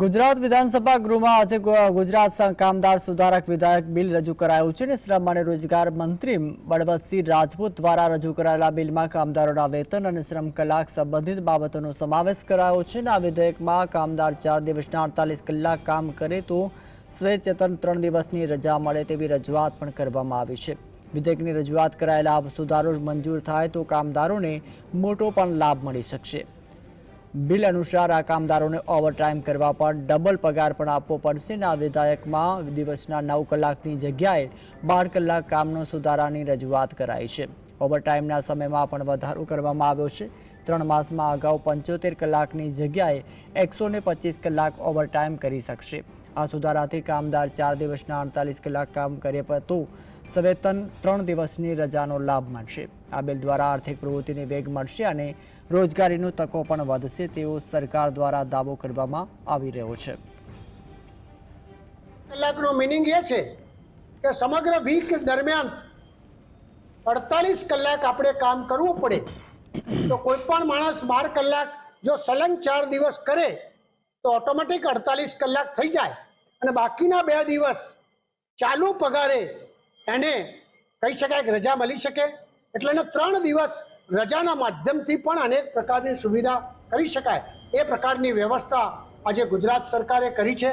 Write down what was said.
ગુજરાત વિધાનસભા ગૃહમાં આજે ગુજરાત કામદાર, સુધારક વિધાયક બિલ રજૂ કરાયું છે અને શ્રમ અને રોજગાર મંત્રી બળવંતસિંહ રાજપૂત દ્વારા રજૂ કરાયેલા બિલમાં કામદારોના વેતન અને શ્રમ કલાક સંબંધિત બાબતોનો સમાવેશ કરાયો છે. અને આ વિધેયકમાં કામદાર ચાર દિવસના અડતાલીસ કલાક કામ કરે તો સ્વેચેતન ત્રણ દિવસની રજા મળે તેવી રજૂઆત પણ કરવામાં આવી છે. વિધેયકની રજૂઆત કરાયેલા સુધારો મંજૂર થાય તો કામદારોને મોટો પણ લાભ મળી શકશે. બિલ અનુસાર આ કામદારોને ઓવરટાઈમ કરવા પર ડબલ પગાર પણ આપવો પડશે અને આ વિધાયકમાં દિવસના નવ કલાકની જગ્યાએ બાર કલાક કામનો સુધારાની રજૂઆત કરાઈ છે. ઓવરટાઈમના સમયમાં પણ વધારો કરવામાં આવ્યો છે. ત્રણ માસમાં અગાઉ પંચોતેર કલાકની જગ્યાએ એકસો કલાક ઓવરટાઈમ કરી શકશે. આ સુધારાથી કામદાર ચાર દિવસના અડતાલીસ કલાક કામ કરે તો સવેતન ત્રણ દિવસની રજાનો લાભ મળશે. આ બિલ દ્વારા આર્થિક પ્રવૃત્તિને વેગ મળશે અને રોજગારીનો તકો પણ વધશે તેવો સરકાર દ્વારા દાવો કરવામાં આવી રહ્યો છે. કલાકનો મિનિંગ એ છે કે સમગ્ર વીક દરમિયાન અડતાલીસ કલાક આપણે કામ કરવું પડે. તો કોઈ પણ માણસ બાર કલાક જો સલંગ ચાર દિવસ કરે, તો ઓટોમેટિક અડતાલીસ કલાક થઈ જાય. અને બાકીના બે દિવસ ચાલુ પગારે એને કહી શકાય કે રજા મળી શકે. એટલે એને ત્રણ દિવસ રજાના માધ્યમથી પણ અનેક પ્રકારની સુવિધા કરી શકાય. એ પ્રકારની વ્યવસ્થા આજે ગુજરાત સરકારે કરી છે.